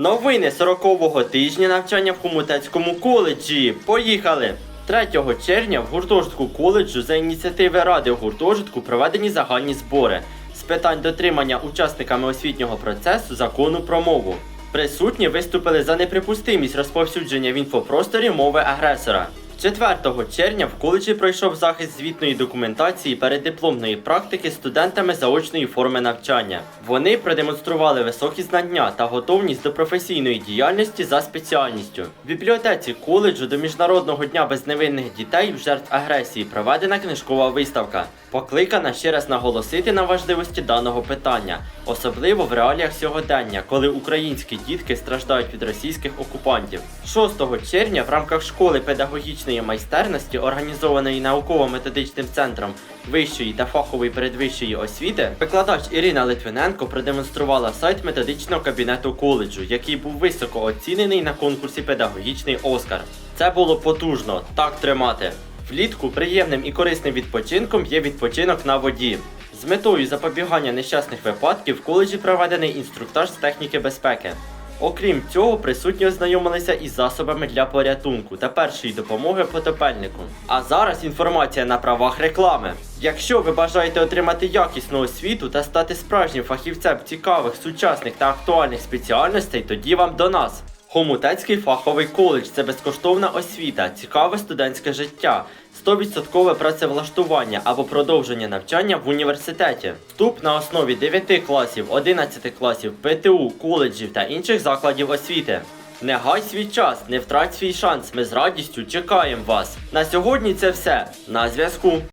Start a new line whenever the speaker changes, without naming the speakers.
Новини 40-го тижня навчання в Хомутецькому коледжі. Поїхали! 3 червня в гуртожитку коледжу за ініціативи ради гуртожитку проведені загальні збори з питань дотримання учасниками освітнього процесу закону про мову. Присутні виступили за неприпустимість розповсюдження в інфопросторі мови агресора. 4 червня в коледжі пройшов захист звітної документації переддипломної практики студентами заочної форми навчання. Вони продемонстрували високі знання та готовність до професійної діяльності за спеціальністю. В бібліотеці коледжу до Міжнародного дня безневинних дітей в жертв агресії проведена книжкова виставка, покликана ще раз наголосити на важливості даного питання, особливо в реаліях сьогодення, коли українські дітки страждають від російських окупантів. 6 червня в рамках школи педагогічної майстерності, організованої науково-методичним центром вищої та фахової передвищої освіти, викладач Ірина Литвиненко продемонструвала сайт методичного кабінету коледжу, який був високо оцінений на конкурсі Педагогічний Оскар. Це було потужно, так тримати. Влітку приємним і корисним відпочинком є відпочинок на воді. З метою запобігання нещасних випадків в коледжі проведений інструктаж з техніки безпеки. Окрім цього, присутні ознайомилися із засобами для порятунку та першої допомоги потопельнику. А зараз інформація на правах реклами. Якщо ви бажаєте отримати якісну освіту та стати справжнім фахівцем цікавих, сучасних та актуальних спеціальностей, тоді вам до нас. Хомутецький фаховий коледж це безкоштовна освіта, цікаве студентське життя, 100% працевлаштування або продовження навчання в університеті. Вступ на основі 9 класів, 11 класів, ПТУ, коледжів та інших закладів освіти. Не гай свій час, не втрать свій шанс. Ми з радістю чекаємо вас. На сьогодні це все. На зв'язку.